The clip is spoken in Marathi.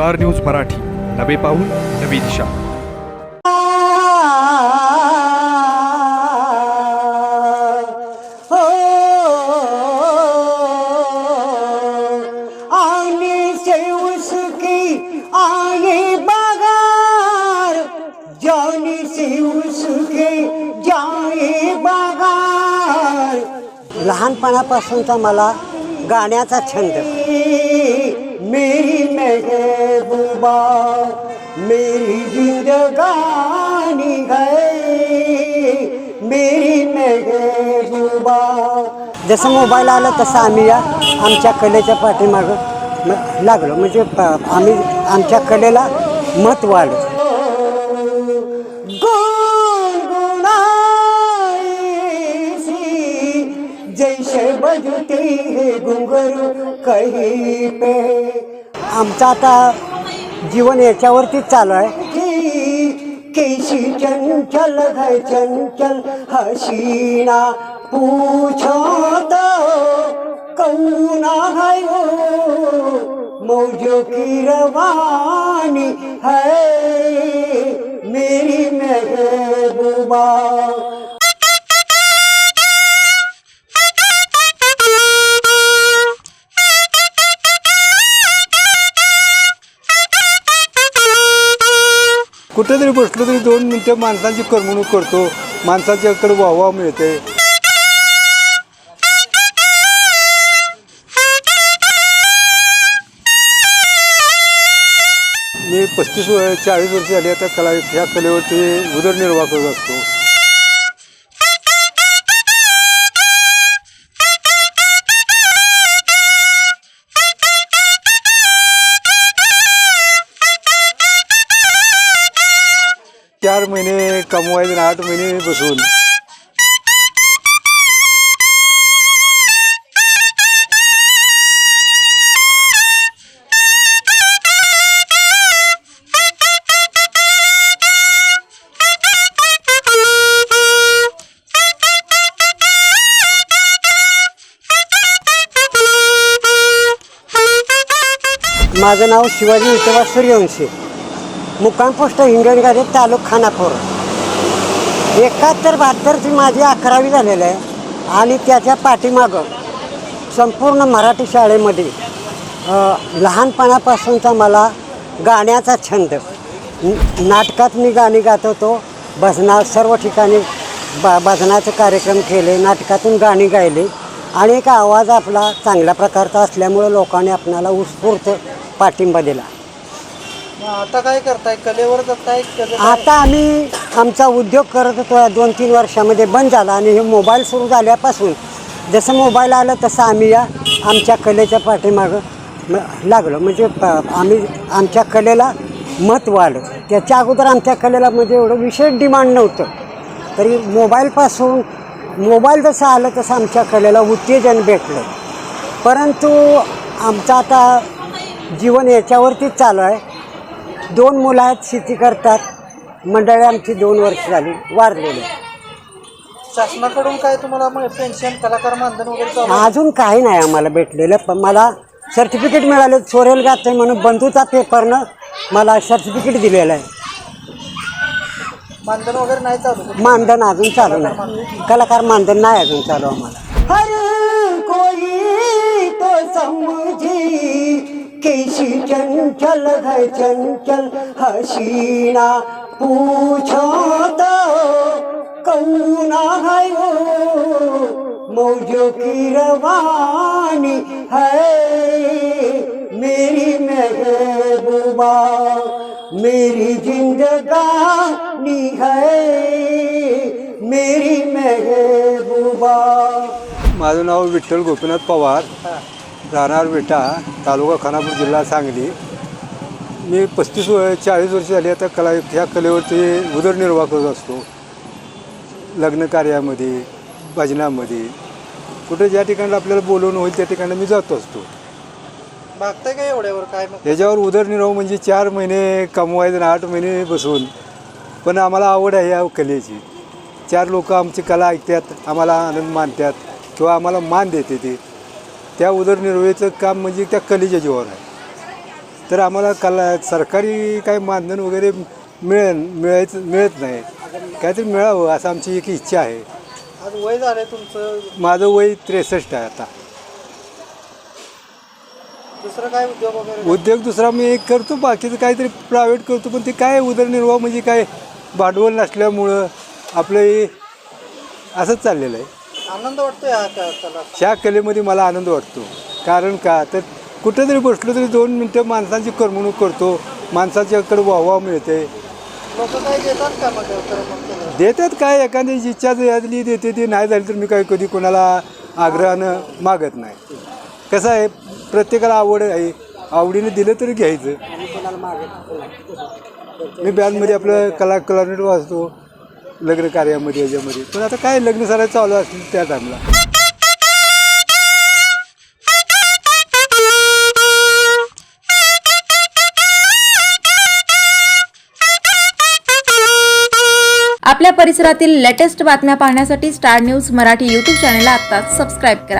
Star news Marathi. नवे पाऊल नवी दिशा. हो आने से उसकी आए बगार जाने से उसके जाए बगार। लहानपणापासूनचा मला गाण्याचा छंद. मेरी महबूबा मेरी जिंदगानी है। मेरी महबूबा। जसं मोबाईल आलं तसं आम्ही या आमच्या कलेच्या पाठीमागं लागलो. म्हणजे आम्ही आमच्या कलेला महत्त्व आलं बजते घुंघरू कहीं पे. आमचं आता जीवन याच्यावरतीच चालू आहे. केशी चंचल है चंचल हसीना पूछो तो कौना है वो? मौजो की रवानी है मेरी महबूबा। कुठेतरी बसलो तरी दोन मिनटं माणसांची करमणूक करतो. माणसाच्याकडे वाहवा मिळते. मी पस्तीस चाळीस वर्ष झाली आता कला ह्या कलेवरती उदरनिर्वाह करत असतो. चार महिने कमवायचे आणि आठ महिने बसून. माझं नाव शिवाजी विठोबा सूर्यवंशी मुक्काम पोस्ट हिंगणगाडी तालुक खानापूर. एकाहत्तर बहात्तरची माझी अकरावी झालेली आहे आणि त्याच्या पाठीमागं संपूर्ण मराठी शाळेमध्ये लहानपणापासूनचा मला गाण्याचा छंद. नाटकात मी गाणी गात होतो. भजनात सर्व ठिकाणी ब भजनाचे कार्यक्रम केले नाटकातून गाणी गायली आणि एक आवाज आपला चांगल्या प्रकारचा असल्यामुळे लोकांनी आपणाला उत्स्फूर्त पाठिंबा दिला. आता काय करताय? कलेवर जाताय आता आम्ही आमचा उद्योग करत होतो या दोन तीन वर्षामध्ये बंद झाला आणि हे मोबाईल सुरू झाल्यापासून जसं मोबाईल आलं तसं आम्ही या आमच्या कलेच्या पाठीमागं लागलो. म्हणजे प आम्ही आमच्या कलेला महत्त्व आलं. त्याच्या अगोदर आमच्या कलेला म्हणजे एवढं विशेष डिमांड नव्हतं. तरी मोबाईलपासून मोबाईल जसं आलं तसं आमच्या कलेला उत्तेजन भेटलं. परंतु आमचं आता जीवन याच्यावरतीच चालू आहे. दोन मुलं आहेत शेती करतात. मंडळी आमची दोन वर्ष झाली वारलेली. शासनाकडून काय तुम्हाला पेन्शन कलाकार मानधन वगैरे चालू आहे? अजून काही नाही आम्हाला भेटलेलं पण मला सर्टिफिकेट मिळालं. चोरेल गाते म्हणून बंधूचा पेपरनं मला सर्टिफिकेट दिलेलं आहे. मानधन वगैरे नाही चालू? मानधन अजून चालू नाही. कलाकार मानधन नाही अजून चालू आम्हाला. हर कोई तो समझी कैसी चंचल है चंचल हसीना पूछो तो कौना है वो? मौजो की रवानी है मेरी महबूबा मेरी जिंदगानी है मेरी महबूबा। माझं नाव विठ्ठल गोपीनाथ पवार. राहणार विटा तालुका खानापूर जिल्हा सांगली. मी पस्तीस व चाळीस वर्ष झाली आता कला ह्या कलेवरती उदरनिर्वाह करत असतो. लग्न कार्यामध्ये भजनामध्ये. कुठे ज्या ठिकाणी आपल्याला बोलवणं होईल त्या ठिकाणी मी जातो असतो. मागताय का एवढ्यावर? काय याच्यावर उदरनिर्वाह म्हणजे चार महिने कमवायचे आठ महिने बसून. पण आम्हाला आवड आहे या कलेची. चार लोक आमची कला ऐकतात आम्हाला आनंद मानतात किंवा आम्हाला मान देते ते. त्या उदरनिर्वाहाचं काम म्हणजे त्या कलेच्या जीवावर आहे. तर आम्हाला कला सरकारी काही मानधन वगैरे मिळेल मिळायचं मिळत नाही. काहीतरी मिळावं असं आमची एक इच्छा आहे. आज वय झालंय तुमचं? माझं वय त्रेसष्ट आहे आता. दुसरं काय उद्योग वगैरे उद्योग दुसरा मी एक करतो बाकीचं काहीतरी प्रायव्हेट करतो पण ते काय उदरनिर्वाह म्हणजे काय भांडवल नसल्यामुळं आपलं हे असंच चाललेलं आहे. आनंद वाटतोय हा का कला ह्या कलेमध्ये मला आनंद वाटतो. कारण का? तर कुठं जरी बसलो तरी दोन मिनटं माणसांची करमणूक करतो. माणसाच्याकडे वाहवा मिळते. लोक काय देतात का मग करमणूक केलं देतात काय? एखाद्याची इच्छा झाली देते ती नाही झाली तर मी काय कधी कोणाला आग्रहानं मागत नाही. कसं आहे? प्रत्येकाला आवड आहे. आवडीने दिलं तरी घ्यायचं. मी बँडमध्ये आपलं कला क्लारनेट वाजतो लग्न कार्यामध्ये याच्यामध्ये. पण आता काय लग्न सराय चालू असतील त्या टाईमला आपल्या परिसरातील लेटेस्ट बातम्या पाहण्यासाठी स्टार न्यूज मराठी यूट्यूब चॅनलला आत्ताच सबस्क्राईब करा.